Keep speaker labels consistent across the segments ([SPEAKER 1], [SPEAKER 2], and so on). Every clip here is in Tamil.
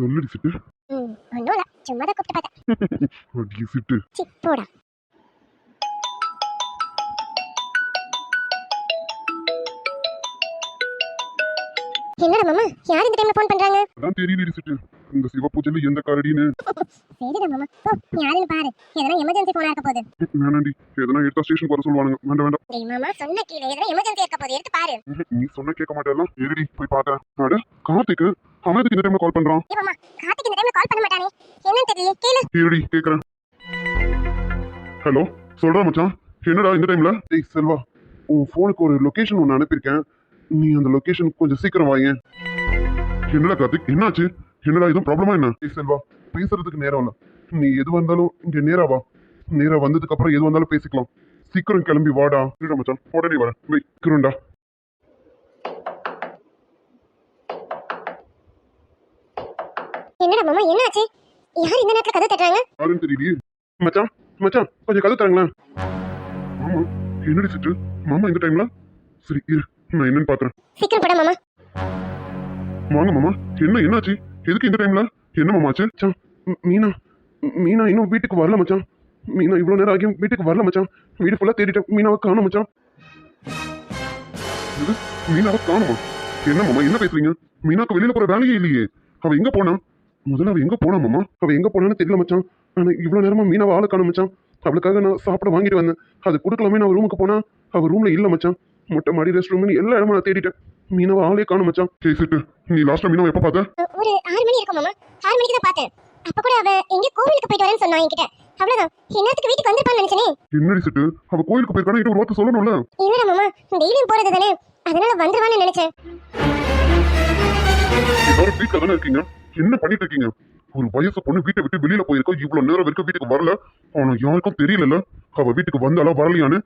[SPEAKER 1] சொல்லுடி சிட்டு.
[SPEAKER 2] ம் ஒன்றும் இல்லை சும்மா தான் கூப்பிட்டு பார்த்தேன்.
[SPEAKER 1] அடி சிட்டு.
[SPEAKER 2] சி போடா. என்னடா மாமா யார் இந்த டைம்ல ஃபோன் பண்றாங்க?
[SPEAKER 1] அதான் தெரியலடி சிட்டு. இந்த சிவ பூஜையில எந்த காரடின்னு.
[SPEAKER 2] சரிடா மாமா போ யாருன்னு பாரு. எதனா எமர்ஜென்சி ஃபோனா இருக்க போகுது.
[SPEAKER 1] வேணாண்டி. எதனா எடுத்தா ஸ்டேஷனுக்கு வர சொல்லுவானுங்க. வேண்டாம் வேண்டாம்.
[SPEAKER 2] டேய் மாமா சொன்ன கீழே எதனா எமர்ஜென்சி இருக்க போகுது எடுத்து பாரு.
[SPEAKER 1] நீ சொன்னா கேட்க மாட்டேலாம் இருடி போய் பாக்குறேன். அட கார்த்திக்கு அவன் எதுக்கு இந்த டைம்ல கால் பண்றான்?
[SPEAKER 2] ஏய் மாமா கார்த்திக் இந்த டைம்ல கால் பண்ண மாட்டானே. என்னன்னு தெரியல கேளு.
[SPEAKER 1] இருடி கேக்குறேன். ஹலோ சொல்றா மச்சான் என்னடா இந்த டைம்ல டேய் செல்வா உன் ஃபோனுக்கு ஒரு லொகேஷன் ஒன்று அனுப்பியிருக்கேன். நீ அந்த லொகேஷன் கொஞ்சம் சீக்கிரம் வாங்க என்னடா கார்த்திக் என்னாச்சு? என்னடா எதுவும் ப்ராப்ளமா என்ன? டேய் செல்வா பேசுறதுக்கு நேரம் இல்ல. நீ எது வந்தாலும் இங்க நேரா வா. நேரா வந்ததுக்கு அப்புறம் எது வந்தாலும் பேசிக்கலாம். சீக்கிரம் கிளம்பி வாடா. இருடா மச்சான் உடனே வரேன். வெய் சீக்கிரம்டா
[SPEAKER 2] என்னடா மாமா என்னாச்சு? யார் இந்த நேரத்துல கதை தட்டுறாங்க?
[SPEAKER 1] யாருன்னு தெரியலையே. மச்சான் மச்சான் கொஞ்சம் கதை தரங்களேன். ஆமா என்னடி சிட்டு? மாமா இந்த டைம்ல சரி இரு நான் என்னன்னு பாக்குறேன்.
[SPEAKER 2] சீக்கிரம் போடா மாமா.
[SPEAKER 1] வாங்க மாமா என்ன என்னாச்சு? எதுக்கு இந்த டைம்ல என்ன மாமாச்சு மச்சான் மீ- மீனா மீனா இன்னும் வீட்டுக்கு வரல மச்சான். மீனா இவ்வளோ நேரம் ஆகியும் வீட்டுக்கு வரல மச்சான். வீடு ஃபுல்லாக தேடிட்டேன். மீனாவை காணும் மச்சான். மீனாவை காணுமா? என்ன மாமா என்ன பேசுறீங்க? மீனாக்கு வெளியில போற வேலையே இல்லையே. அவ எங்க போனா? முதல்ல அவ எங்க போனா மாமா? அவ எங்க போனான்னு தெரியல மச்சான். ஆனா இவ்வளவு நேரமா மீனாவை ஆளை காணும் மச்சான். அவளுக்காக நான் சாப்பிட வாங்கிட்டு வந்தேன். அது கொடுக்கலாமே நான் ரூமுக்கு போனா? அவ ரூம்ல இல்ல மச்சான். மொட்டை மாடி ரெஸ்ட் ரூம்னு எல்லா இடமும் நான் தேடிட்டேன். மீனாவை ஆளே காணும் மச்சான். கேசிட்டு நீ லாஸ்டா மீனாவை எப்ப பார்த்த?
[SPEAKER 2] ஒரு ஆறு மணி இருக்கும் மாமா. ஆறு மணிக்கு தான் பார்த்தேன். அப்ப கூட அவ எங்க கோவிலுக்கு போயிட்டு வரேன்னு சொன்னா என்கிட்ட. அவ்வளவுதான். என்னத்துக்கு வீட்டுக்கு வந்திருப்பான்னு நினைச்சனே.
[SPEAKER 1] என்னடி சிட்டு? அவ கோயிலுக்கு போயிருக்கானா ஒரு வார்த்தை சொல்லணும்ல?
[SPEAKER 2] இல்லடா மாமா. டெய்லியும் போறது தானே அதனால வந்துருவான்னு நினைச்சேன்.
[SPEAKER 1] எல்லாரும் வீட்டுல தானே இருக்கீங்க? என்ன பண்ணிட்டு இருக்கீங்க ஒரு வயசு பொண்ணு வீட்டை விட்டு வெளியில போயிருக்கா. இவ்வளவு நேரம் வரைக்கும் வீட்டுக்கு வரல. ஆனா யாருக்கும் தெரியல அவ வீட்டுக்கு வந்தாலா வரலையான்னு.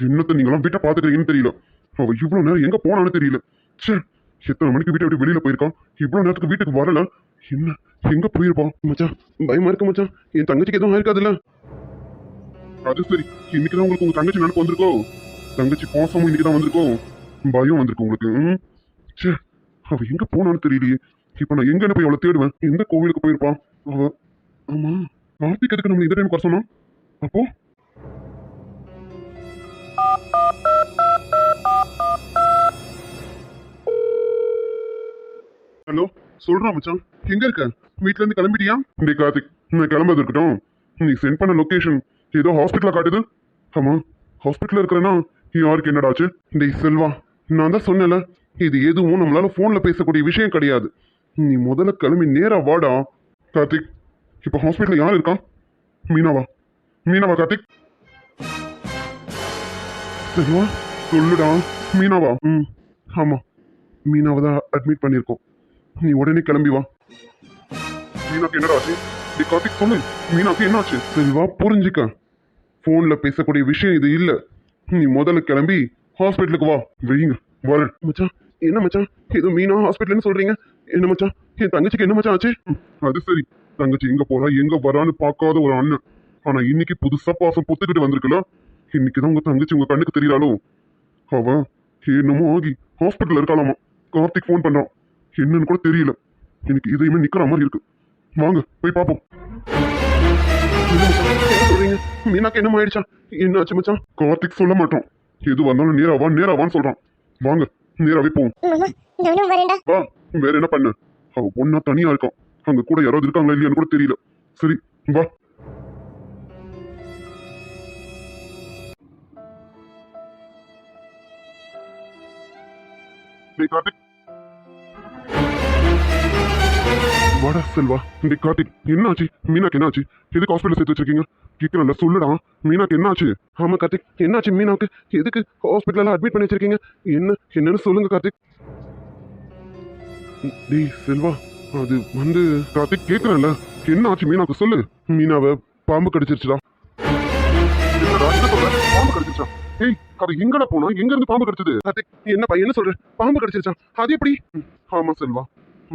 [SPEAKER 1] என்னத்த நீங்களாம் வீட்டை பாத்துக்கிறீங்கன்னு தெரியல. அவ இவ்வளவு நேரம் எங்க போனான்னு தெரியல. ச்சே எத்தனை மணிக்கு வீட்டை விட்டு வெளியில போயிருக்கான் இவ்வளவு நேரத்துக்கு வீட்டுக்கு வரல. என்ன எங்க போயிருப்பான் மச்சான் பயமா இருக்கு மச்சான். என் தங்கச்சிக்கு எதுவும் இருக்காதுல்ல. அது சரி இன்னைக்குதான் உங்களுக்கு உங்க தங்கச்சி நினைப்பு வந்திருக்கோ? தங்கச்சி பாசமும் இன்னைக்குதான் வந்திருக்கோ? பயம் வந்திருக்கு உங்களுக்கு ம்? ச்சே அவ எங்க போனான்னு தெரியலையே. இப்போ நான் எங்க போய் அவளை தேடுவேன்? எந்த கோவிலுக்கு போயிருப்பான் அவ ஆமா கார்த்திக் எதுக்கு நம்ம இந்த டைம் குறை சொன்னோம் அப்போ? ஹலோ சொல்றா மச்சான் எங்க இருக்க? வீட்ல இருந்து கிளம்பிட்டியா? டேய் கார்த்திக் நான் கிளம்புறது இருக்கட்டும். நீ சென்ட் பண்ண லொக்கேஷன் ஏதோ ஹாஸ்பிட்டலா காட்டுது. ஆமா ஹாஸ்பிட்டல் இருக்கிறேன்னா யாருக்கு என்னடாச்சு? டேய் செல்வா. நான் தான் சொன்னேன்ல இது எதுவும் நம்மளால ஃபோனில் பேசக்கூடிய விஷயம் கிடையாது. நீ முதல்ல கிளம்பி நேரா வாடா. கார்த்திக் இப்போ ஹாஸ்பிட்டலில் யார் இருக்கா? மீனாவா? மீனாவா கார்த்திக்? சரிவா சொல்லுடா. மீனாவா? ம் ஆமா. மீனாவை தான் அட்மிட் பண்ணியிருக்கோம். நீ உடனே கிளம்பி வா. மீனாக்கு என்னடா ஆச்சு? டி கார்த்திக் சொல்லு. மீனாக்கு என்னாச்சு சரிவா புரிஞ்சுக்க. ஃபோன்ல பேசக்கூடிய விஷயம் இது இல்ல. நீ முதல்ல கிளம்பி ஹாஸ்பிட்டலுக்கு வா. வெயிங்க வரேன். மச்சான் என்ன மச்சான்? ஏதோ மீனா ஹாஸ்பிட்டல்னு சொல்றீங்க? என்ன மச்சான்? என் தங்கச்சிக்கு என்ன மச்சான் ஆச்சு? அது சரி. தங்கச்சி எங்க போறா எங்க வரான்னு பார்க்காத ஒரு அண்ணன். ஆனா இன்னைக்கு புதுசா பாசம் புத்துக்கிட்டு வந்திருக்குல்ல? இன்னைக்குதான் உங்க தங்கச்சி உங்க கண்ணுக்கு தெரியறாளோ? அவ என்னமோ ஆகி ஹாஸ்பிட்டல் இருக்காளாமா. கார்த்திக் ஃபோன் பண்றான். என்னன்னு கூட தெரியல. எனக்கு இதையுமே நிக்கிற மாதிரி இருக்கு. வாங்க போய் பாப்போம். என்ன என்ன மீனாக்கு என்னமோ ஆயிடுச்சா? என்ன ஆச்சு மச்சான்? கார்த்திக் சொல்ல மாட்டோம் எது வந்தாலும் நேராவா நேராவான்னு சொல்றான். வாங்க நேராவே போவோம்.
[SPEAKER 2] மாமா நானும் வரேன்டா
[SPEAKER 1] வா வேற என்ன பண்ண? அவ பொண்ணா தனியா இருக்கான். அங்க கூட யாராவது இருக்காங்களா இல்லையான்னு கூட தெரியல. சரி வா. டேய் கார்த்திக். வாடா செல்வா. டே கார்த்திக் என்னாச்சு? மீனாக்கு என்னாச்சு? எதுக்கு ஹாஸ்பிட்டல் சேர்த்து வச்சிருக்கீங்க? கேட்கறல சொல்லுடா. மீனாக்கு என்னாச்சு? ஆமா கார்த்திக் என்னாச்சு மீனாவுக்கு? எதுக்கு ஹாஸ்பிட்டல்ல அட்மிட் பண்ணி வச்சிருக்கீங்க? என்ன என்னன்னு சொல்லுங்க கார்த்திக். டேய் செல்வா அது வந்து கார்த்திக் கேட்குறேன்ல என்ன ஆச்சு மீனாவுக்கு சொல்லு. மீனாவை பாம்பு கடிச்சிருச்சுடா. என்ன பாம்பு கடிச்சிருச்சா? ஏய் அவ எங்கடா போனா? எங்க இருந்து பாம்பு கடிச்சது? கார்த்திக் பையன் என்ன சொல்ற? பாம்பு கடிச்சிருச்சா? அது எப்படி? ஆமா செல்வா.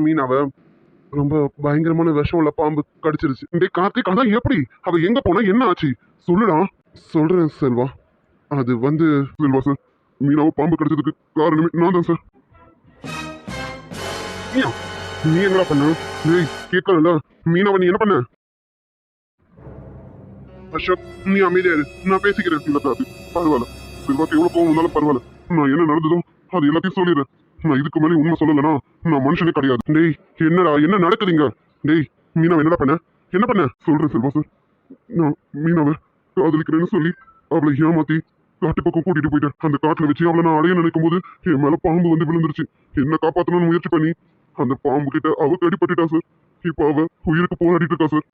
[SPEAKER 1] மீனாவை ரொம்ப பயங்கரமான விஷம் உள்ள பாம்பு கடிச்சிருச்சு. டேய் கார்த்திக் அதான் எப்படி? அவ எங்க போனா? என்ன ஆச்சு? சொல்லுடா. சொல்றேன் செல்வா. அது வந்து செல்வா சார் மீனாவை பாம்பு கடிச்சதுக்கு காரணமே நான் தான் சார். நீ என்ன பண்ண? ஏய் கேட்கல மீனாவை நீ என்ன பண்ண? அசோக் நீ அமைதியா இரு. நான் பேசிக்கிறேன் இல்ல கார்த்திக். பரவாயில்ல. செல்வாக்கு எவ்வளவு கோவம் இருந்தாலும் பரவாயில்ல. நான் என்ன நடந்ததோ அது எல்லாத்தையும் சொல்லிடுறேன். நான் இதுக்கு மேலே உண்மை சொல்லலைன்னா நான் மனுஷனே கிடையாது. டேய் என்னடா என்ன நடக்குதுங்க? டேய் மீனாவை என்னடா பண்ண? என்ன பண்ண? சொல்கிறேன் செல்வா சார் நான் மீனாவை காதலிக்கிறேன்னு சொல்லி அவளை ஏமாத்தி காட்டு பக்கம் கூட்டிட்டு போயிட்டேன். அந்த காட்டில் வச்சு அவளை நான் அடைய நினைக்கும் போது என் மேலே பாம்பு வந்து விழுந்துருச்சு. என்ன காப்பாற்றணும்னு முயற்சி பண்ணி அந்த பாம்பு கிட்ட அவ கடிப்பட்டுட்டா சார். இப்ப அவ உயிருக்கு போராடிட்டு இருக்கா சார்.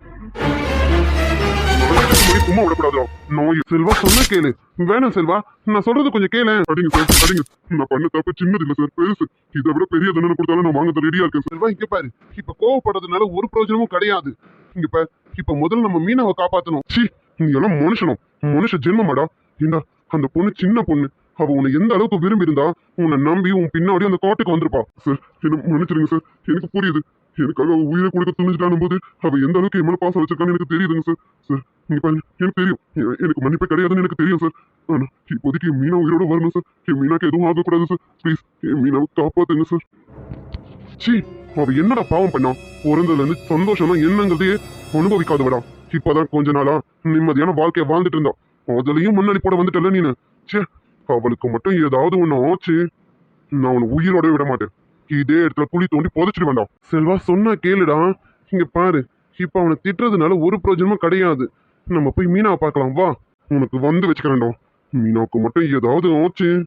[SPEAKER 1] சும்மா விடக்கூடாதா? நோய். செல்வா சொன்ன கேளு. வேணாம் செல்வா. நான் சொல்றது கொஞ்சம் கேளு. அடிங்க சார் அடிங்க. நான் பண்ண தப்பு சின்னது இல்ல சார் பெருசு. இதை விட பெரிய தண்டனை கொடுத்தாலும் நான் வாங்க ரெடியா இருக்கேன் செல்வா இங்க பாரு. இப்ப கோவப்படுறதுனால ஒரு பிரயோஜனமும் கிடையாது. இங்க பாரு. இப்ப முதல்ல நம்ம மீனாவை காப்பாத்தணும். சி நீ எல்லாம் மனுஷனும். மனுஷ ஜென்மமாடா. இந்த அந்த பொண்ணு சின்ன பொண்ணு. அவ உன்னை எந்த அளவுக்கு விரும்பி இருந்தா உன்னை நம்பி உன் பின்னாடி அந்த காட்டுக்கு வந்திருப்பா. சார் என்ன மன்னிச்சிருங்க சார் எனக்கு புரியுது. எனக்காக அவ உயிரை கொடுக்க துணிஞ்சிட்டான் போது அவ எந்த அளவுக்கு என் மேல பாசம் வச்சிருக்கான்னு எனக்கு தெரியுதுங்க சார் சார் நீங்க பாருங்க எனக்கு தெரியும். எனக்கு மன்னிப்பே கிடையாதுன்னு எனக்கு தெரியும் சார் ஆனா இப்போதைக்கு என் மீனா உயிரோட வரணும் சார் என் மீனாக்கு எதுவும் ஆகக்கூடாது சார் ப்ளீஸ் என் மீனாவை காப்பாத்துங்க சார் சி அவ என்னடா பாவம் பண்ணா? பிறந்ததுல இருந்து சந்தோஷமா என்னங்கிறதையே அனுபவிக்காதவடா. இப்பதான் கொஞ்ச நாளா நிம்மதியான வாழ்க்கைய வாழ்ந்துட்டு இருந்தா. அதுலயும் முன்னாடி போட வந்துட்டல நீனு. சே அவளுக்கு மட்டும் ஏதாவது ஒண்ணு ஆச்சு. நான் அவனை உயிரோட விட மாட்டேன். இதே இடத்துல குழி தோண்டி புதைச்சிட்டு வேண்டாம். செல்வா சொன்னா கேளுடா. இங்க பாரு. இப்ப அவனை திட்டுறதுனால ஒரு பிரயோஜனமும் கிடையாது. நம்ம போய் மீனாவை பார்க்கலாம். வா. உனக்கு வந்து வச்சுக்கிறேன்டா. மீனாவுக்கு மட்டும் ஏதாவது ஆச்சு.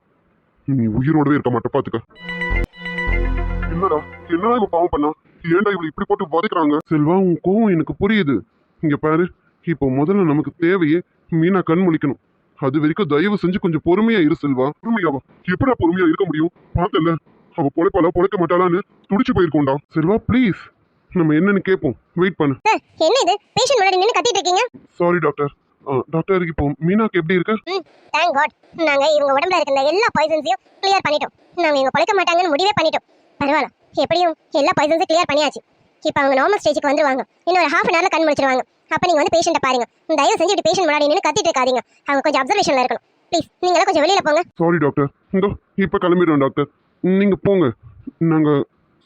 [SPEAKER 1] நீ உயிரோடவே இருக்க மாட்ட பாத்துக்க. என்னடா? என்னடா இவன் பாவம் பண்ணா? ஏன்டா இவளை இப்படி போட்டு வதைக்கிறாங்க செல்வா உன் கோவம் எனக்கு புரியுது. இங்க பாரு. இப்போ முதல்ல நமக்கு தேவையே மீனா கண் முழிக்கணும். அது வரைக்கும் தயவு செஞ்சு கொஞ்சம் பொறுமையா இரு செல்வா. பொறுமையாவா? எப்படா பொறுமையா இருக்க முடியும்? பார்த்தல அவ பொழைப்பாளா பொழைக்க மாட்டாளான்னு துடிச்சு போயிருக்கோண்டா செல்வா ப்ளீஸ் நம்ம என்னன்னு கேட்போம். வெயிட் பண்ணு.
[SPEAKER 2] என்ன இது? பேஷண்ட் முன்னாடி நின்று கத்திட்டு இருக்கீங்க?
[SPEAKER 1] சாரி டாக்டர் டாக்டர் இப்போ மீனாக்கு எப்படி இருக்கு?
[SPEAKER 2] தேங்க் காட் நாங்க இவங்க உடம்புல இருக்கிற எல்லா பாய்சன்ஸையும் கிளியர் பண்ணிட்டோம். நாங்க இவங்க பழைக்க மாட்டாங்கன்னு முடிவே பண்ணிட்டோம். பரவாயில்ல. எப்படியும் எல்லா பாய்சன்ஸையும் கிளியர் பண்ணியாச்சு. இப்போ அவங்க நார்மல் ஸ்டேஜுக்கு வந்துருவாங்க. ஒரு ஹாஃப் அன் ஹவர்ல கண் முடிச்சிருவாங்க அப்ப நீங்க வந்து பேஷண்ட்டை பாருங்க. தயவு செஞ்சு பேஷண்ட் முன்னாடி நின்று கத்திட்டு இருக்காதீங்க. அவங்க கொஞ்சம் அப்சர்வேஷன்ல இருக்கணும். ப்ளீஸ் நீங்களும் கொஞ்சம் வெளியில போங்க.
[SPEAKER 1] சாரி டாக்டர் இந்தோ இப்போ கிளம்பிடுவோம் டாக்டர் நீங்க போங்க. நாங்க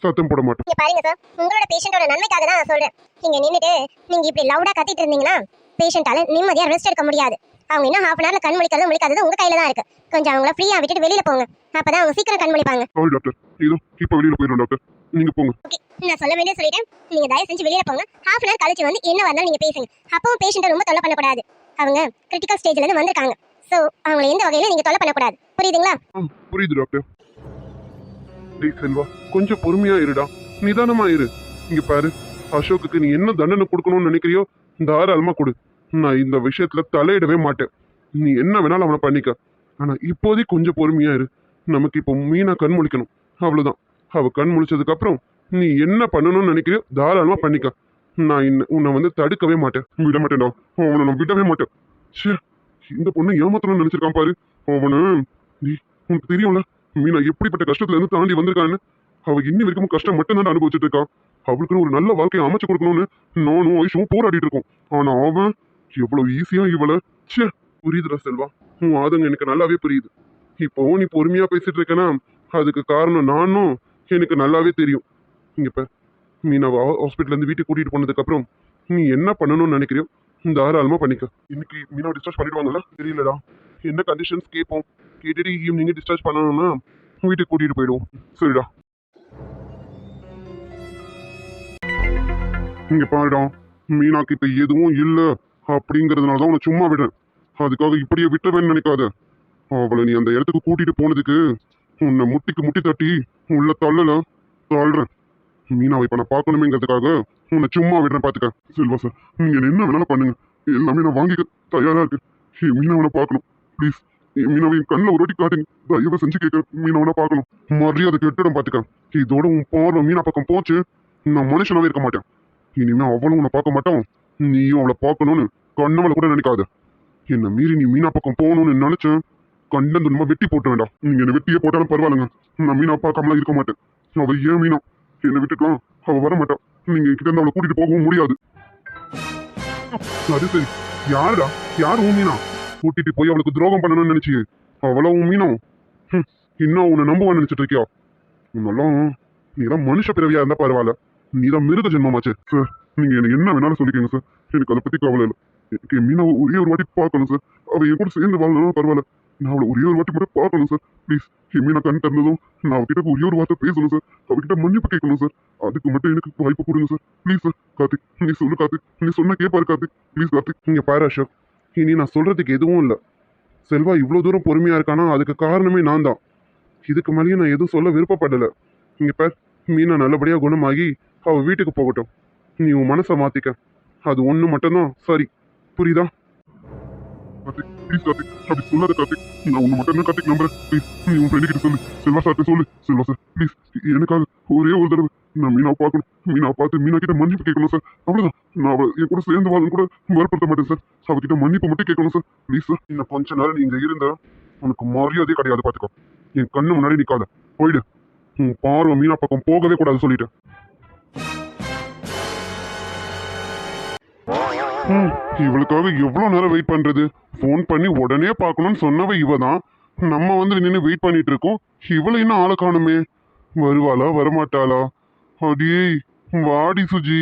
[SPEAKER 1] சத்தம் போட மாட்டோம்.
[SPEAKER 2] இங்க பாருங்க சார் உங்களோட பேஷண்டோட நன்மைக்காக தான் நான் சொல்றேன். நீங்க நின்னுட்டு நீங்க இப்படி லவுடா கத்திட்டு இருந்தீங்கன்னா பேஷண்டால நிம்மதியா ரெஸ்ட் எடுக்க முடியாது. அவங்க இன்னும் ஹாஃப் அன் ஹவர்ல கண் முழிக்கிறது முழிக்காதது உங்க கையில தான் இருக்கு. கொஞ்சம் அவங்கள ஃப்ரீயா விட்டுட்டு வெளியில போங்க. அப்பதான் அவங்க சீக்கிரம் கண் முழிப்பாங்க
[SPEAKER 1] சாரி டாக்டர் இதோ இப்போ வெளியில போயிடும் டாக்டர் நீங்க போங்க.
[SPEAKER 2] ஓகே நான் சொல்ல வேண்டிய சொல்லிட்டேன். நீங்க தயவு செஞ்சு வெளியில போங்க. ஹாஃப் அன் ஹவர் கழிச்சு வந்து என்ன வந்தாலும் நீங்க பேசுங்க. அப்பவும் பேஷண்ட்டை ரொம்ப தொல்லை பண்ணக்கூடாது. அவங்க கிரிட்டிக்கல் ஸ்டேஜ்ல இருந்து வந்திருக்காங்க. சோ அவங்கள எந்த வகையில நீங்க தொல்லை பண்ணக்கூடாது. புரியுதுங்களா?
[SPEAKER 1] ஆ புரியுது டாக்டர் டேய் செல்வா கொஞ்சம் பொறுமையா இருடா. நிதானமா இரு. இங்க பாரு அசோக்குக்கு நீ என்ன தண்டனை கொடுக்கணும்னு நினைக்கிறியோ தாராளமா கொடு. நான் இந்த விஷயத்துல தலையிடவே மாட்டேன். நீ என்ன வேணாலும் அவனை பண்ணிக்க. ஆனா இப்போதைக்கு கொஞ்சம் பொறுமையா இரு. நமக்கு இப்போ மீனா கண் முழிக்கணும். அவ்வளவுதான். அவ கண் முழிச்சதுக்கு அப்புறம் நீ என்ன பண்ணணும்னு நினைக்கிறியோ தாராளமா பண்ணிக்க. நான் இன்ன- உன்னை வந்து தடுக்கவே மாட்டேன். விட மாட்டேன்டா. அவனை நான் விடவே மாட்டேன். ச்சே இந்த பொண்ணு ஏமாத்தணும்னு நினைச்சிருக்கான் பாரு. அவனு நீ உனக்கு தெரியும்ல? மீனா எப்படிப்பட்ட கஷ்டத்துல இருந்து தாண்டி வந்திருக்கான்னு? அவ இன்னி வரைக்கும் கஷ்டம் மட்டும் தான் அனுபவிச்சுட்டு இருக்கா. அவளுக்குன்னு ஒரு நல்ல வாழ்க்கையை அமைச்சு கொடுக்கணும்னு நானும் ஐஷும் போராடிட்டு இருக்கோம். ஆனா அவன் எவ்வளவு ஈஸியா இவள சே புரியுதுடா செல்வா. உன் ஆதங்க எனக்கு நல்லாவே புரியுது. இப்போ நீ பொறுமையா பேசிட்டு இருக்கேனா? அதுக்கு காரணம் நானும் எனக்கு நல்லாவே தெரியும். இங்க இப்ப மீனாவை ஹாஸ்பிட்டல்ல இருந்து வீட்டுக்கு கூட்டிட்டு போனதுக்கு அப்புறம் நீ என்ன பண்ணணும்னு நினைக்கிறியோ தாராளமாக பண்ணிக்க. இன்னைக்கு மீனாவை டிஸ்சார்ஜ் பண்ணிடுவாங்களா தெரியலடா. என்ன கண்டிஷன்ஸ் கேட்போம். கேட்டுட்டு ஈவினிங் டிஸ்சார்ஜ் பண்ணணும்னா வீட்டுக்கு கூட்டிட்டு போயிடுவோம். சரிடா. இங்க பாருடா. மீனாக்கு இப்ப எதுவும் இல்ல அப்படிங்கறதுனால தான் உன்னை சும்மா விடுறேன். அதுக்காக இப்படியே விட்டவேன்னு நினைக்காத. அவளை நீ அந்த இடத்துக்கு கூட்டிட்டு போனதுக்கு உன்னை முட்டிக்கு முட்டி தட்டி உள்ள தள்ளல தள்ளுறேன் மீனாவை இப்ப நான் பார்க்கணுமேங்கிறதுக்காக உன்னை சும்மா விடுறேன் பார்த்துக்க செல்வா சார் நீங்கள் என்ன வேணாலும் பண்ணுங்க. எல்லாமே நான் வாங்கிக்க தயாராக இருக்கு என் மீனாவனை பார்க்கணும். ப்ளீஸ் என் மீனவை என் கண்ணில் ஒரு வாட்டி காட்டுங்க. தயவு செஞ்சு கேட்க மீனவனை பார்க்கணும். மரியாதை கெட்டிடம் பார்த்துக்க இதோட உன் பார்வை மீனா பக்கம் போச்சு. நான் மனுஷனாவே இருக்க மாட்டேன். இனிமே அவளும் உன்னை பார்க்க மாட்டான். நீயும் அவளை பார்க்கணும்னு கண்ணவளை கூட நினைக்காத. என்னை மீறி நீ மீனா பக்கம் போகணும்னு நினைச்சேன். கண்டன் துன்பமா வெட்டி போட்டு வேண்டாம் நீங்க என்ன வெட்டியே போட்டாலும் பரவாயில்லைங்க. நான் மீனா பார்க்காமலாம் இருக்க மாட்டேன். அவள் ஏன் மீனா? என்னை விட்டுக்கலாம் அவ வர மாட்டான் நீங்க கிட்ட இருந்து அவளை கூட்டிட்டு போகவும் முடியாது. அது சரி. யாருடா? யார் உன் மீனா? கூட்டிட்டு போய் அவளுக்கு துரோகம் பண்ணணும்னு நினைச்சு அவளோ உன் மீனோ? ஹம், இன்னும் உன்னை நம்புவான்னு நினைச்சிட்டு இருக்கியா? உன்னெல்லாம் நீ மனுஷ பிறவியா இருந்தா பரவாயில்ல. நீ தான் மிருக ஜென்மமாச்சே. சார் நீங்க எனக்கு என்ன வேணாலும் சொல்லிக்கோங்க சார். எனக்கு அதை பத்தி கவலை இல்லை. எனக்கு என் மீனாவை ஒரே ஒரு வாட்டி பார்க்கணும் சார். அவ என் கூட சேர்ந்து வாழணும் பரவாயில்ல. நான் அவளை ஒரே ஒரு வாட்டி மட்டும் பார்க்கணும் சார் ப்ளீஸ் என் நான் கண் திறந்ததும் நான் அவகிட்ட ஒரே ஒரு வார்த்தை பேசணும் சார் அவகிட்ட மன்னிப்பு கேட்கணும் சார் அதுக்கு மட்டும் எனக்கு வாய்ப்பு கொடுங்க சார் ப்ளீஸ் சார் கார்த்திக் நீ சொல்லு கார்த்திக். நீ சொன்ன கேட்பாரு கார்த்திக். ப்ளீஸ் கார்த்திக். நீங்கள் பாரு அசோக். இனி நான் சொல்கிறதுக்கு எதுவும் இல்லை. செல்வா இவ்வளோ தூரம் பொறுமையாக இருக்கானா? அதுக்கு காரணமே நான் தான். இதுக்கு மேலேயும் நான் எதுவும் சொல்ல விருப்பப்படலை. இங்கே பேர் மீனா நல்லபடியாக குணமாகி அவள் வீட்டுக்கு போகட்டும். நீ உன் மனசை மாற்றிக்க அது ஒன்று மட்டும்தான். சரி. புரியுதா? கார்த்திக் ப்ளீஸ் கார்த்திக் அப்படி சொல்லாத கார்த்திக். நான் உன்னை மட்டும் கார்த்திக் நம்புறேன்? ப்ளீஸ் நீ உன் ஃப்ரெண்டு கிட்ட சொல்லு. செல்வா சார்ட்ட சொல்லு. செல்வா சார் ப்ளீஸ் எனக்காக ஒரே ஒரு தடவை. நான் மீனா பார்க்கணும். மீனா பார்த்து மீனா கிட்ட மன்னிப்பு கேட்கணும் சார் அவ்வளோதான் நான் அவள் என் கூட சேர்ந்து வாழும் கூட வருப்படுத்த மாட்டேன் சார் அவகிட்ட மன்னிப்பு மட்டும் கேட்கணும் சார் ப்ளீஸ் சார் இன்னும் கொஞ்ச நேரம் நீ இங்க இருந்தா உனக்கு மரியாதையே கிடையாது பாத்துக்கோ. என் கண்ணு முன்னாடி நிற்காத போயிடு. உன் பார்வை மீனா பக்கம் போகவே கூடாது சொல்லிட்டேன். இவளுக்காக எவ்வளவு நேரம் வெயிட் பண்றது? ஃபோன் பண்ணி உடனே பார்க்கணும்னு சொன்னவ இவ தான் நம்ம வந்து நின்று வெயிட் பண்ணிட்டு இருக்கோம். இவளை இன்னும் ஆளை காணுமே? வருவாளா வரமாட்டாளா? அடியே வாடி சுஜி.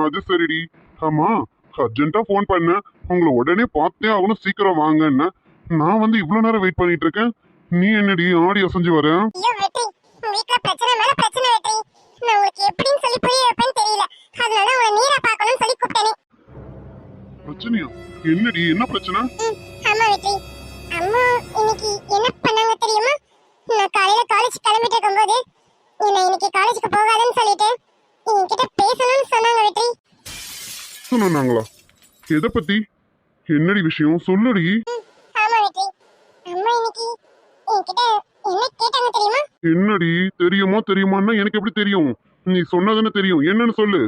[SPEAKER 1] அது சரிடி. ஆமா அர்ஜென்ட்டா ஃபோன் பண்ண. உங்களை உடனே பார்த்தே ஆகணும் சீக்கிரம் வாங்கன்னா. நான் வந்து இவ்வளவு நேரம் வெயிட் பண்ணிட்டு இருக்கேன். நீ என்னடி ஆடி அசைஞ்சு வர?
[SPEAKER 2] வீட்ல பிரச்சனை மேல பிரச்சனை வெற்றி நான் உங்களுக்கு எப்படின்னு சொல்லி புரிய வைப்பேன்னு தெரியல. அதனால உங்களை நீரா பார்க்கணும்னு சொல்லி கூப்பிட்டேனே.
[SPEAKER 1] பிரச்சனையா? என்னடி? என்ன பிரச்சனை?
[SPEAKER 2] ஆமா வெற்றி. அம்மா இன்னைக்கு என்ன பண்ணாங்க தெரியுமா? நான் காலையில காலேஜ் கிளம்பிட்டு இருக்கும்போது என்ன இன்னைக்கு காலேஜுக்கு போகாதன்னு சொல்லிட்டு என்கிட்ட பேசணும்னு சொன்னாங்க வெற்றி.
[SPEAKER 1] சொன்னாங்களா? எதை பத்தி? என்னடி விஷயம்? சொல்லுடி.
[SPEAKER 2] ஆமா வெற்றி. அம்மா இன்னைக்கு என்கிட்ட என்ன கேட்டாங்க தெரியுமா?
[SPEAKER 1] என்னடி? தெரியுமா தெரியுமான்னா எனக்கு எப்படி தெரியும்? நீ சொன்னதுன்னு தெரியும். என்னன்னு சொல்லு.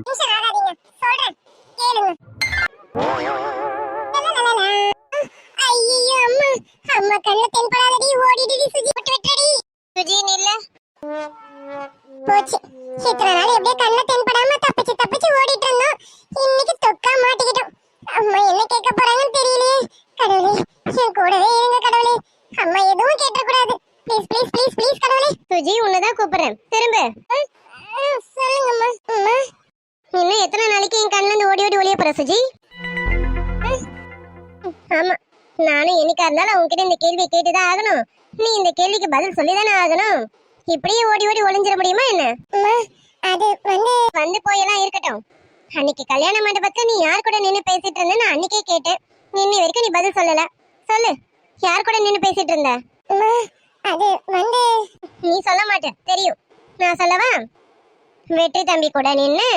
[SPEAKER 2] ஐயோ அம்மா. கண்ணு தென்படாதடி ஓடிடுடி சுஜி. விட்டு விட்டுடி சுஜி நில்ல போச்சு. இத்தனை நாள் எப்படியே கண்ணு பதில் சொல்லிதானே ஆகணும்? இப்படியே ஓடி ஓடி ஒளிஞ்சிட முடியுமா என்ன? அது வந்து வந்து போயெல்லாம் இருக்கட்டும். அன்னைக்கு கல்யாண மண்டபத்துல நீ யார் கூட நின்னு பேசிட்டு இருந்தேன்னு அன்னைக்கே கேட்டேன். இன்னி வரைக்கும் நீ பதில் சொல்லல. சொல்லு. யார் கூட நின்னு பேசிட்டு இருந்த? அது வந்து நீ சொல்ல மாட்டே தெரியும். நான் சொல்லவா? வெற்றி தம்பி கூட நின்னு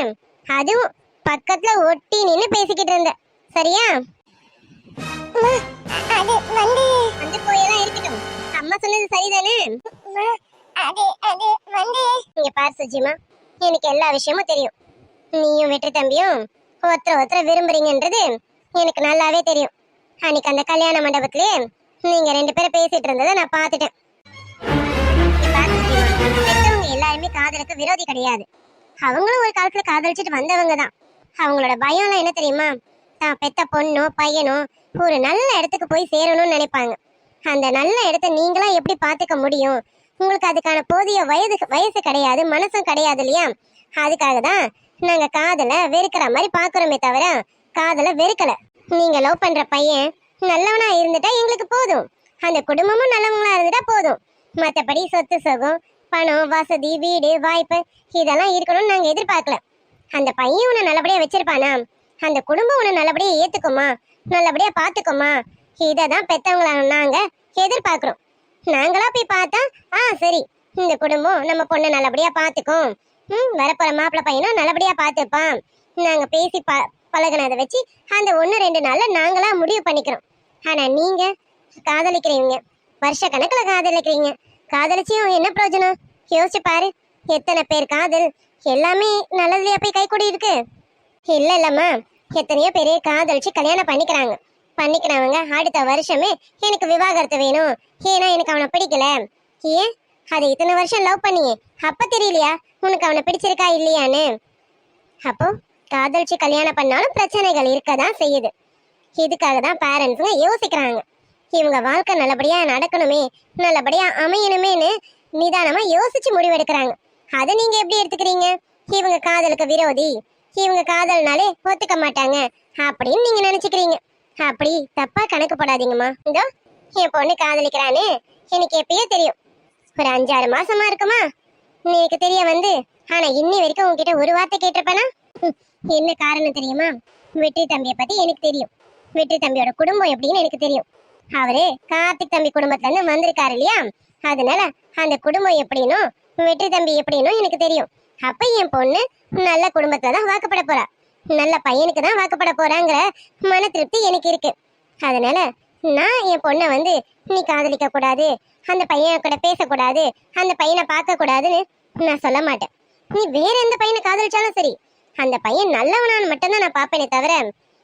[SPEAKER 2] அதுவும் பக்கத்துல ஒட்டி நின்னு பேசிக்கிட்டு இருந்த. சரியா? அது வந்து வந்து போயெல்லாம் இருக்கட்டும். அம்மா சொன்னது சரிதானே? அது அது வந்து இங்க பார் சுஜிமா எனக்கு எல்லா விஷயமும் தெரியும். நீயும் வெற்றி தம்பியும் ஒருத்தர ஒருத்தர விரும்புறீங்கன்றது எனக்கு நல்லாவே தெரியும். அன்னைக்கு அந்த கல்யாண மண்டபத்திலே நீங்க ரெண்டு பேரும் பேசிட்டு இருந்ததை நான் பார்த்துட்டேன். பெத்தவங்க எல்லாருமே காதலுக்கு விரோதி கிடையாது. அவங்களும் ஒரு காலத்துல காதலிச்சுட்டு வந்தவங்க தான். அவங்களோட பயம்லாம் என்ன தெரியுமா? தான் பெத்த பொண்ணோ பையனோ ஒரு நல்ல இடத்துக்கு போய் சேரணும்னு நினைப்பாங்க. அந்த நல்ல இடத்த நீங்களா எப்படி பார்த்துக்க முடியும்? உங்களுக்கு அதுக்கான போதிய வயது வயசு கிடையாது மனசும் கிடையாது இல்லையா? அதுக்காக தான் நாங்க காதல வெறுக்கிற மாதிரி பாக்குறோமே தவிர காதல வெறுக்கல. நீங்க லவ் பண்ற பையன் நல்லவனா இருந்துட்டா எங்களுக்கு போதும். அந்த குடும்பமும் நல்லவங்களா இருந்துட்டா போதும். மத்தபடி சொத்து சுகம் பணம் வசதி வீடு வாய்ப்பு இதெல்லாம் இருக்கணும்னு நாங்க எதிர்பார்க்கல. அந்த பையன் உன்னை நல்லபடியா வச்சிருப்பானா? அந்த குடும்பம் உன்னை நல்லபடியா ஏத்துக்குமா? நல்லபடியா பாத்துக்குமா இதை தான் பெற்றவங்களா நாங்க எதிர்பார்க்குறோம். நாங்களா போய் பார்த்தா ஆ சரி இந்த குடும்பம் நம்ம பொண்ணை நல்லபடியா பார்த்துக்கும் ம் வரப்போற மாப்பிள்ளை பையனும் நல்லபடியா பார்த்துப்பான் நாங்க பேசி ப பழகினதை வச்சு அந்த ஒன்று ரெண்டு நாளில் நாங்களா முடிவு பண்ணிக்கிறோம். ஆனா நீங்க காதலிக்கிறீங்க. வருஷ கணக்குல காதலிக்கிறீங்க. காதலிச்சியும் என்ன பிரயோஜனம்? யோசிச்சு பாரு எத்தனை பேர் காதல்? எல்லாமே நல்லதுலயா போய் கை கூடி இருக்கு? இல்ல இல்லம்மா. எத்தனையோ பேர் காதலிச்சு கல்யாணம் பண்ணிக்கிறாங்க. பண்ணிக்கிறவங்க அடுத்த வருஷமே எனக்கு விவாகரத்து வேணும். ஏன்னா எனக்கு அவனை பிடிக்கல. ஏன்? அதை இத்தனை வருஷம் லவ் பண்ணியே. அப்ப தெரியலையா? உனக்கு அவனை பிடிச்சிருக்கா இல்லையான்னு? அப்போ காதலிச்சு கல்யாணம் பண்ணாலும் பிரச்சனைகள் இருக்கதான் செய்யுது. இதுக்காக தான் பேரண்ட்ஸுங்க யோசிக்கிறாங்க. இவங்க வாழ்க்கை நல்லபடியா நடக்கணுமே நல்லபடியா அமையணுமேன்னு நிதானமா யோசிச்சு முடிவெடுக்கிறாங்க. அதை நீங்க எப்படி எடுத்துக்கிறீங்க? இவங்க காதலுக்கு விரோதி. இவங்க காதல்னாலே ஒத்துக்க மாட்டாங்க. அப்படின்னு நீங்க நினைச்சுக்கிறீங்க. அப்படி தப்பா கணக்கு போடாதீங்கம்மா. இதோ என் பொண்ணு காதலிக்கிறான்னு எனக்கு எப்பயோ தெரியும். ஒரு அஞ்சாறு மாசமா இருக்குமா? நீக்கு தெரிய வந்து ஆனா இன்னி வரைக்கும் உங்ககிட்ட ஒரு வார்த்தை கேட்டிருப்பேனா? என்ன காரணம் தெரியுமா? வெற்றி தம்பியை பத்தி எனக்கு தெரியும். வெற்றி தம்பியோட குடும்பம் எப்படின்னு எனக்கு தெரியும். அவரு கார்த்திக் தம்பி குடும்பத்துல இருந்து வந்திருக்காரு இல்லையா? அதனால அந்த குடும்பம் எப்படின்னு வெற்றி தம்பி எப்படின்னும் எனக்கு தெரியும். அப்ப என் பொண்ணு நல்ல குடும்பத்துல தான் வாக்கப்பட போறா. நல்ல பையனுக்கு தான் வாக்கப்பட போறாங்கிற மன திருப்தி எனக்கு இருக்கு. அதனால நான் என் பொண்ணை வந்து நீ காதலிக்க கூடாது அந்த பையன் கூட பேசக்கூடாது அந்த பையனை பார்க்க கூடாதுன்னு நான் சொல்ல மாட்டேன். நீ வேற எந்த பையனை காதலிச்சாலும் சரி அந்த பையன் நல்லவனான்னு மட்டும்தான் நான் பார்ப்பேனே தவிர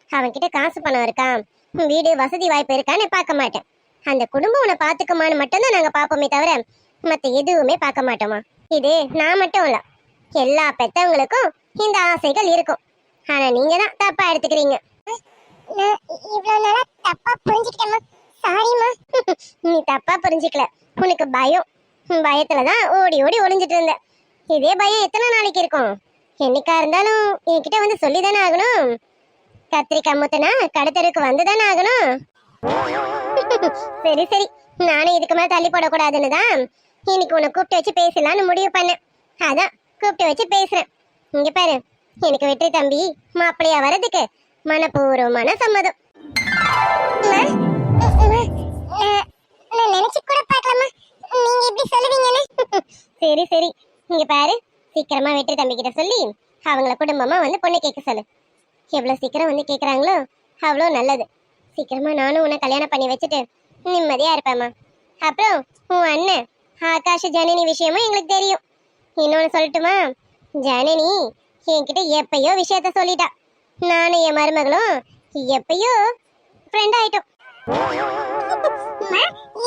[SPEAKER 2] அவன்கிட்ட காசு பணம் இருக்கான் வீடு வசதி வாய்ப்பு இருக்கான்னு பார்க்க மாட்டேன். அந்த குடும்பம் உன்னை பார்த்துக்குமான்னு மட்டும்தான் நாங்க பார்ப்போமே தவிர மத்த எதுவுமே பார்க்க மாட்டோமா? இது நான் மட்டும் இல்ல எல்லா பெத்தவங்களுக்கும் இந்த ஆசைகள் இருக்கும். ஆனா நீங்க தான் தப்பா எடுத்துக்கிறீங்க. இவ்வளவு நாளா தப்பா புரிஞ்சுக்கிட்டேமா சாரிமா நீ தப்பா புரிஞ்சுக்கல. உனக்கு பயம். பயத்துல தான் ஓடி ஓடி ஒளிஞ்சிட்டு இருந்த இதே பயம் எத்தனை நாளைக்கு இருக்கும்? என்னைக்கா இருந்தாலும் என்கிட்ட வந்து சொல்லி தானே ஆகணும். கத்திரிக்காய் முத்தனா கடத்தருக்கு வந்து தானே ஆகணும். சரி சரி. நானும் இதுக்கு மேல தள்ளி போடக்கூடாதுன்னு தான் இன்னைக்கு உன்னை கூப்பிட்டு வச்சு பேசலாம்னு முடிவு பண்ணேன். அதான் கூப்பிட்டு வச்சு பேசுறேன். இங்க பாரு. எனக்கு வெற்றி தம்பி மாப்பிள்ளையா வர்றதுக்கு மனப்பூர்வமான சம்மதம். நினைச்சு கூட பார்க்கலாமா நீங்க எப்படி சொல்லுவீங்கன்னு. சரி சரி. இங்க பாரு. சீக்கிரமா வெற்றி தம்பி கிட்ட சொல்லி அவங்கள குடும்பமா வந்து பொண்ணு கேட்க சொல்லு. எவ்வளவு சீக்கிரம் வந்து கேக்குறாங்களோ அவ்வளோ நல்லது. சீக்கிரமா நானும் உன்னை கல்யாணம் பண்ணி வச்சுட்டு நிம்மதியா இருப்பேம்மா. அப்புறம் உன் அண்ணன் ஆகாஷ் ஜனனி விஷயமும் எங்களுக்கு தெரியும். இன்னொன்னு சொல்லட்டுமா? ஜனனி என்கிட்ட எப்பயோ விஷயத்த சொல்லிட்டா. நானும் என் மருமகளும் எப்பயோ ஃப்ரெண்ட் ஆயிட்டோம்.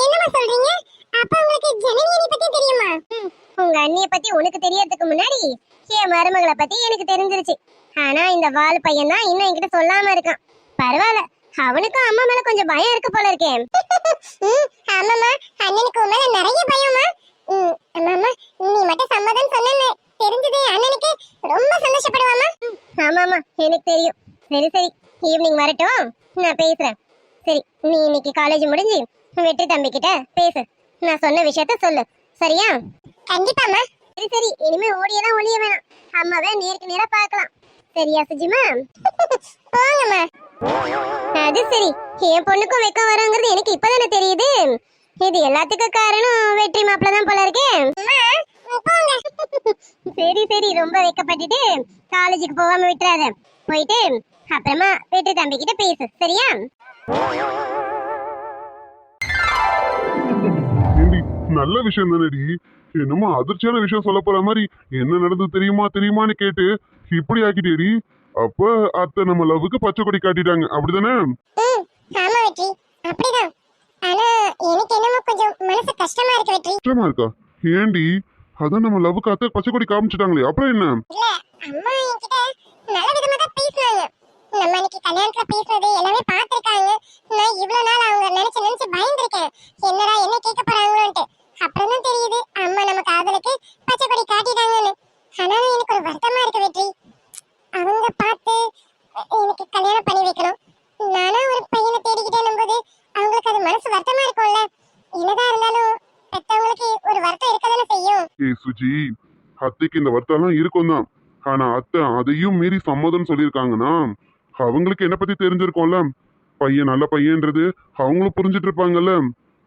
[SPEAKER 2] என்னமா சொல்றீங்க? அப்ப உங்களுக்கு ஜனனியை பத்தி தெரியுமா? உங்க அண்ணிய பத்தி உனக்கு தெரியறதுக்கு முன்னாடி என் மருமகளை பத்தி எனக்கு தெரிஞ்சிருச்சு. ஆனா இந்த வால் பையன் தான் இன்னும் என்கிட்ட சொல்லாம இருக்கான். பரவாயில்ல அவனுக்கும் அம்மா மேல கொஞ்சம் பயம் இருக்கு போல இருக்கே. ஆமாமா அண்ணனுக்கு மேல நிறைய பயமா ஆமாமா நீ மட்டும் சம்மதம் சொன்ன தெரிஞ்சது அண்ணனுக்கு ரொம்ப சந்தோஷப்படுவாமா? ஆமாமா எனக்கு தெரியும். சரி சரி ஈவினிங் வரட்டும். நான் பேசுறேன். சரி நீ இன்னைக்கு காலேஜ் முடிஞ்சு வெற்றி தம்பி கிட்ட பேசு. நான் சொன்ன விஷயத்த சொல்லு. சரியா? கண்டிப்பாமா சரி சரி இனிமே ஓடியெல்லாம் ஒளிய வேணாம். அம்மாவை நேருக்கு நேரா பார்க்கலாம். சரியா சுஜிமா? போங்கம்மா. அது சரி என் பொண்ணுக்கும் வெக்கம் வருங்கிறது எனக்கு இப்பதானே தெரியுது. இது எல்லாத்துக்கும் காரணம் வெற்றி மாப்பிள்ள தான் போல இருக்கே. சரி சரி ரொம்ப வெக்கப்பட்டுட்டு காலேஜுக்கு போகாம விட்டுறாத. போயிட்டு அப்புறமா வெற்றி தம்பி கிட்ட பேசு சரியா?
[SPEAKER 1] நல்ல விஷயம் தானடி. என்னமோ அதிர்ச்சியான விஷயம் சொல்ல போற மாதிரி என்ன நடந்தது தெரியுமா தெரியுமான்னு கேட்டு இப்படி ஆக்கிட்டேடி. அப்ப அத்தை நம்ம லவ்வுக்கு பச்சை கொடி காட்டிட்டாங்க. அப்படிதானே?
[SPEAKER 2] ஆமா வெற்றி. அப்படிதான். ஆனா எனக்கு என்னமோ கொஞ்சம் மனசு கஷ்டமா இருக்கு வெற்றி.
[SPEAKER 1] கஷ்டமா இருக்கா? ஏண்டி அதான் நம்ம லவ்வுக்கு அத்தை பச்சை கொடி காமிச்சிட்டாங்களே அப்புறம் என்ன?
[SPEAKER 2] அம்மா என்கிட்ட நல்ல விதமா தான் பேசுறாங்க நம்ம அன்னைக்கு கல்யாணத்துல பேசுறது எல்லாமே பார்த்திருக்காங்க. நான் இவ்வளவு நாள் அவங்க நினைச்சு நினைச்சு பயந்துருக்கேன். என்னடா என்ன கேட்க போறாங்களோன்ட்டு. அப்புறம் தான் தெரியுது அம்மா நம்ம காதலுக்கு பச்சை கொடி காட்டிட்டாங்கன்னு. ஆனாலும் எனக்கு ஒரு வருத்தமா இருக்கு வெற்றி. அவங்க பார்த்து எனக்கு கல்யாணம் பண்ணி வைக்கணும். நானா ஒரு பையனை தேடிக்கிட்டேன் போது அவங்களுக்கு அது மனசு வருத்தமா இருக்கும்ல. என்னதான் இருந்தாலும் பெத்தவங்களுக்கு ஒரு வருத்தம் இருக்கதானே செய்யும்?
[SPEAKER 1] ஏய் சுஜி அத்தைக்கு இந்த வருத்தம்லாம் இருக்கும் தான் ஆனா அத்தை அதையும் மீறி சம்மதம் சொல்லியிருக்காங்கன்னா அவங்களுக்கு என்ன பத்தி தெரிஞ்சிருக்கும்ல. பையன் நல்ல பையன்றது அவங்களும் புரிஞ்சிட்டு இருப்பாங்கல்ல.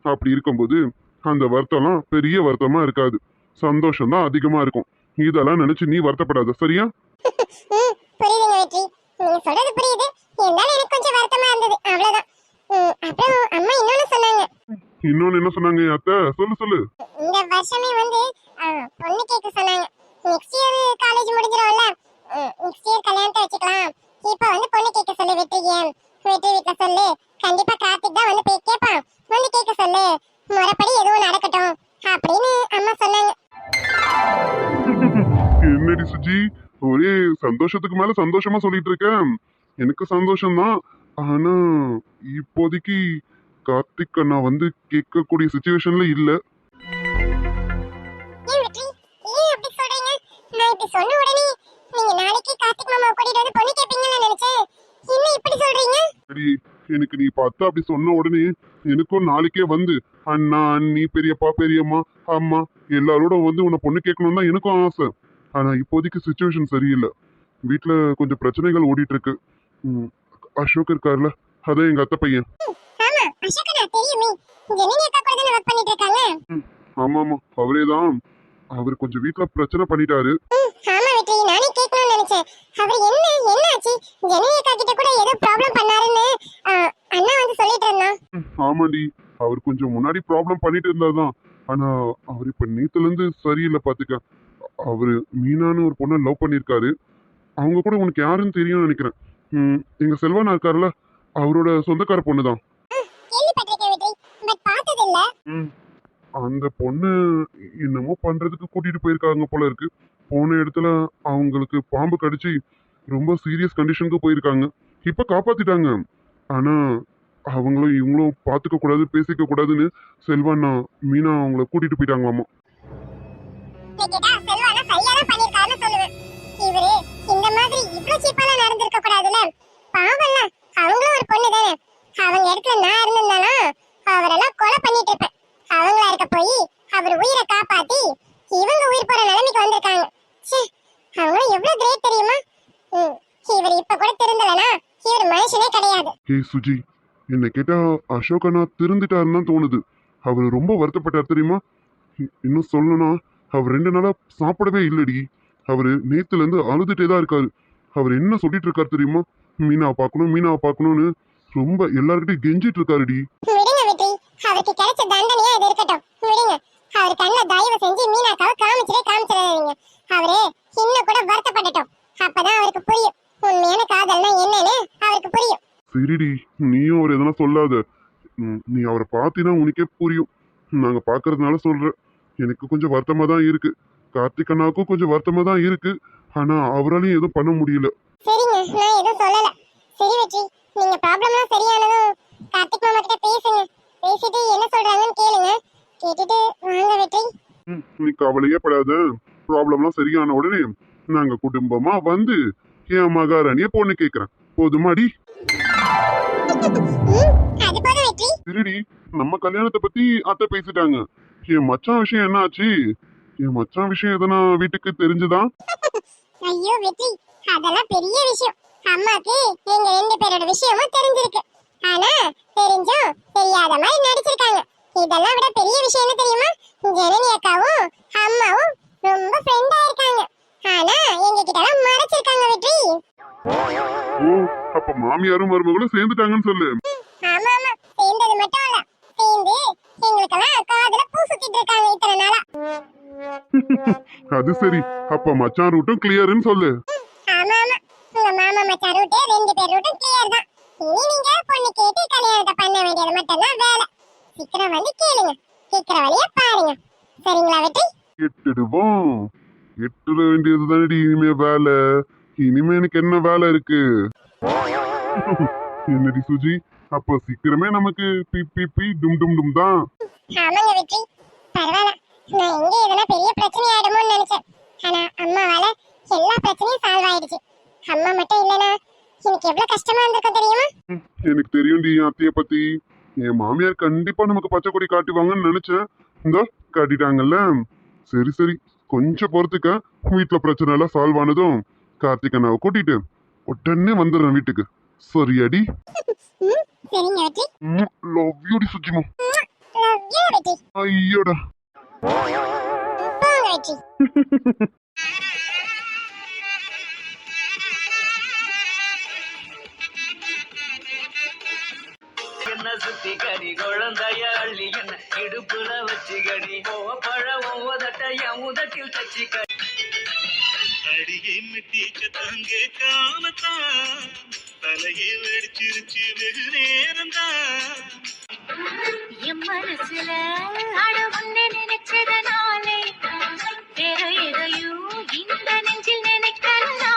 [SPEAKER 1] அப்படி இருக்கும்போது அந்த வருத்தம்லாம் பெரிய வருத்தமா இருக்காது. சந்தோஷம் தான் அதிகமா இருக்கும். இதெல்லாம் நினைச்சு நீ வருத்தப்படாத சரியா?
[SPEAKER 2] ம் புரியுதுங்க வெற்றி நீங்க சொல்றது புரியுது இருந்தாலும் எனக்கு கொஞ்சம் வருத்தமா இருந்தது அவ்வளவுதான் ம், அப்புறம் அம்மா இன்னொன்னு சொன்னாங்க
[SPEAKER 1] இன்னொன்னு என்ன சொன்னாங்க அத்தை? சொல்லு சொல்லு.
[SPEAKER 2] இந்த வருஷமே வந்து பொண்ணு கேட்க சொன்னாங்க. நெக்ஸ்ட் இயர் காலேஜ் முடிஞ்சிடும்ல நெக்ஸ்ட் இயர் கல்யாணத்தை வச்சுக்கலாம். இப்போ வந்து பொண்ணு கேட்க சொல்லு வெற்றிக்கு வெற்றி வீட்டுல சொல்லு. கண்டிப்பா கார்த்திக் தான் வந்து போய் கேட்பான் வந்து கேட்க சொல்லு. முறைப்படி எதுவும் நடக்கட்டும். அப்படின்னு அம்மா சொன்னாங்க.
[SPEAKER 1] என்னடி சுஜி? ஒரே சந்தோஷத்துக்கு மேல சந்தோஷமா சொல்லிட்டு இருக்கேன். எனக்கு சந்தோஷம்தான். ஆனா இப்போதைக்கு கார்த்திக் அண்ணா வந்து கேட்கக்கூடிய சுச்சுவேஷன்ல இல்ல
[SPEAKER 3] ஏன் வெற்றி ஏன் அப்படி சொல்றீங்க நான் இப்படி சொன்ன உடனே நீங்க நாளைக்கு கார்த்திக் மாமா கூட்டிட்டு வந்து கேட்பீங்கன்னு நினைச்சேன். என்ன இப்படி சொல்றீங்க?
[SPEAKER 1] சரி எனக்கு நீ பார்த்தா அப்படி சொன்ன உடனே எனக்கும் நாளைக்கே வந்து அண்ணா அண்ணி பெரியப்பா பெரியம்மா அம்மா எல்லாரோட வந்து உன்னை பொண்ணு கேட்கணும் தான் எனக்கும் ஆசை. ஆனா இப்போதைக்கு சுச்சுவேஷன் சரியில்லை. வீட்ல கொஞ்சம் பிரச்சனைகள் ஓடிட்டு இருக்கு. அசோக் இருக்கார்ல அதான் எங்க அத்தை பையன்.
[SPEAKER 3] அசோகனா தெரியுமே? ஜெனினி அக்கா கூட தானே ஒர்க் பண்ணிட்டு இருக்காங்க?
[SPEAKER 1] ஆமா ஆமா அவரே தான் அவர் கொஞ்சம் வீட்ல பிரச்சனை பண்ணிட்டாரு.
[SPEAKER 3] ஆமா வெற்றி நானே கேட்கணும்னு நினைச்சேன். அவர் என்ன என்ன ஆச்சு ஜெனினி அக்கா கிட்ட கூட ஏதோ ப்ராப்ளம் பண்ணாருன்னு ஆ, அண்ணா வந்து சொல்லிட்டு இருந்தான்.
[SPEAKER 1] ஆமாடி அவர் கொஞ்சம் முன்னாடி ப்ராப்ளம் பண்ணிட்டு இருந்தாதான் ஆனா அவர் இப்ப நேத்துல இருந்து சரியில்லை பாத்துக்க. அவரு மீனான்னு ஒரு பொண்ணை லவ் பண்ணிருக்காரு அவங்க கூட உனக்கு யாருன்னு தெரியும்னு நினைக்கிறேன். எங்க செல்வனா இருக்காருல்ல அவரோட சொந்தக்கார பொண்ணு தான்
[SPEAKER 3] இல்ல
[SPEAKER 1] அந்த பொண்ணு என்னமோ பண்றதுக்கு கூட்டிட்டு போயிருக்காங்க போல இருக்கு. போன இடத்துல அவங்களுக்கு பாம்பு கடிச்சு ரொம்ப சீரியஸ் கண்டிஷனுக்கு போயிருக்காங்க. இப்ப காப்பாத்திட்டாங்க. ஆனா அவங்களும் இவங்களும் பாத்துக்க கூடாது பேசிக்க கூடாதுன்னு செல்வண்ணா மீனா அவங்கள கூட்டிட்டு போயிட்டாங்களாமா.
[SPEAKER 3] இவரு இந்த மாதிரி இவ்ளோ சீப்பாலாம் நடந்திருக்க கூடாதுல பாவம்ல அவங்களும் ஒரு பொண்ணு தானே அவங்க இடத்துல நான் இருந்திருந்தானா? அவரெல்லாம் கொலை பண்ணிட்டு இருப்பேன் அவங்களா இருக்க போய் அவர் உயிரை காப்பாத்தி இவங்க உயிர் போற நிலைமைக்கு வந்திருக்காங்க. ச்சே அவங்களும் எவ்வளவு கிரேட் தெரியுமா? இவர் இப்ப கூட திருந்தலனா இவர் மனுஷனே கிடையாது.
[SPEAKER 1] ஏய் சுஜி என்னை கேட்டா அசோக் அண்ணா திருந்துட்டாருன்னு தோணுது. அவர் ரொம்ப வருத்தப்பட்டார் தெரியுமா? இன்னும் சொல்லணும்னா அவர் ரெண்டு நாளா சாப்பிடவே இல்லடி. அவரு நேத்துல இருந்து அழுதுட்டே தான் இருக்காரு. அவர் என்ன சொல்லிட்டு இருக்காரு தெரியுமா? மீனாவை பார்க்கணும் மீனாவை பார்க்கணும்னு ரொம்ப எல்லார்கிட்டயும் கெஞ்சிட்டு இருக்காருடி.
[SPEAKER 3] அவருக்கு கிடைச்ச தண்டனையா இது இருக்கட்டும். விடுங்க. அவர் கண்ணுல தயவு செஞ்சு மீனாக்காவை காமிச்சிட்டே காமிச்சிடாதீங்க. அவரு இன்னும் கூட வருத்தப்படட்டும். அப்பதான் அவருக்கு புரியும். உண்மையான காதல்னா என்னன்னு அவருக்கு புரியும்.
[SPEAKER 1] சரிடி நீயும் அவர் எதனா சொல்லாத. நீ அவரை பார்த்தீங்கன்னா உனக்கே புரியும். நாங்க பார்க்கறதுனால சொல்றேன். எனக்கு கொஞ்சம் வருத்தமா தான் இருக்கு. கார்த்திக் அண்ணாவுக்கும் கொஞ்சம் வருத்தமா தான் இருக்கு. ஆனா அவராலையும் எதுவும் பண்ண முடியல.
[SPEAKER 3] சரிங்க நான் எதுவும் சொல்லல. சரி வெற்றி நீங்க ப்ராப்ளம்லாம் சரியானதும் கார்த்திக் மாமா கிட்ட பேசுங்க. பேசிட்டு என்ன சொல்றாங்கன்னு கேளுங்க. கேட்டுட்டு வாங்க வெற்றி.
[SPEAKER 1] ம், நீ கவலையே படாத. ப்ராப்ளம்லாம் சரியான உடனே நாங்க குடும்பமா வந்து என் மகாராணிய பொண்ணு கேக்குறேன். போதுமாடி. சரிடி நம்ம கல்யாணத்தை பத்தி அத்தை பேசிட்டாங்க. என் மச்சான் விஷயம் என்ன ஆச்சு என் மச்சான் விஷயம் எதனா வீட்டுக்கு தெரிஞ்சுதா?
[SPEAKER 3] ஐயோ வெற்றி. அதெல்லாம் பெரிய விஷயம். அம்மாக்கு எங்க ரெண்டு பேரோட விஷயமும் தெரிஞ்சிருக்கு. ஆனா தெரிஞ்சும் தெரியாத மாதிரி நடிச்சிருக்காங்க. இதெல்லாம் விட பெரிய விஷயம் என்ன தெரியுமா? ஜனனி அக்காவும் அம்மாவும் ரொம்ப ஃப்ரெண்டா இருக்காங்க. ஆனா எங்க கிட்ட எல்லாம் மறைச்சிருக்காங்க வெற்றி.
[SPEAKER 1] ஓ அப்ப மாமியாரும் மருமகளும் சேர்ந்துட்டாங்கன்னு சொல்லு.
[SPEAKER 3] ஆமா ஆமா. சேர்ந்தது மட்டும் இல்ல. சேர்ந்து எங்களுக்கெல்லாம் காதுல பூ சுத்திட்டு இருக்காங்க இத்தனை நாளா.
[SPEAKER 1] அது சரி. அப்ப மச்சான் ரூட்டும் கிளியர்னு சொல்லு.
[SPEAKER 3] ஆமா ஆமா. உங்க மாமா மச்சான் ரூட்டு ரெண்டு பேர் ரூட்டும் கிளியர் தான். இனி நீங்க பொண்ணு கேட்டு கல்யாணத்தை பண்ண வேண்டியது மட்டும்தான் வேலை. சீக்கிரம் வந்து கேளுங்க. சீக்கிரம் வழியா பாருங்க. சரிங்களா வெற்றி?
[SPEAKER 1] எட்டுடுவோம் எட்டுட வேண்டியது தானடி இனிமே வேலை. இனிமே எனக்கு என்ன வேலை இருக்கு? என்னடி சுஜி அப்ப சீக்கிரமே நமக்கு பி பி பி டும் டும் டும் தான்.
[SPEAKER 3] ஆமாங்க வெற்றி. பரவாயில்ல. நான் எங்க எதனா பெரிய பிரச்சனை ஆயிடுமோன்னு நினைச்சேன். ஆனா அம்மாவால எல்லா பிரச்சனையும் சால்வ் ஆயிடுச்சு. அம்மா மட்டும் இல்லனா எனக்கு எவ்வளவு கஷ்டமா இருந்திருக்கும் தெரியுமா?
[SPEAKER 1] எனக்கு தெரியும்டி என் அத்தைய பத்தி. என் மாமியார் கண்டிப்பா நமக்கு பச்சை கொடி காட்டுவாங்கன்னு நினைச்சேன். இந்த காட்டிட்டாங்கல்ல? சரி சரி. கொஞ்சம் பொறுத்துக்க. வீட்டுல பிரச்சனை எல்லாம் சால்வ் ஆனதும் கார்த்திக் அண்ணாவை கூட்டிட்டு உடனே வந்துடுறேன் வீட்டுக்கு. சரியாடி? லவ் யூடி சுஜிமா. ஐயோடா.
[SPEAKER 4] என்ன சுத்தி கடி குழந்தைய அள்ளி என்ன இடுப்புல வச்சு கடி ஓ பழம் ஓதட்டைய உதட்டில் தச்சு கடி
[SPEAKER 5] அடியே மெட்டிக்க தங்க காமத்தான் தலையே வெடிச்சிருச்சு வெகு நேரம் தான்
[SPEAKER 6] என் மனசுல அட ஒன்னு நினைச்சதனாலே வேற எதையும் இந்த நெஞ்சில் நினைக்கிறதா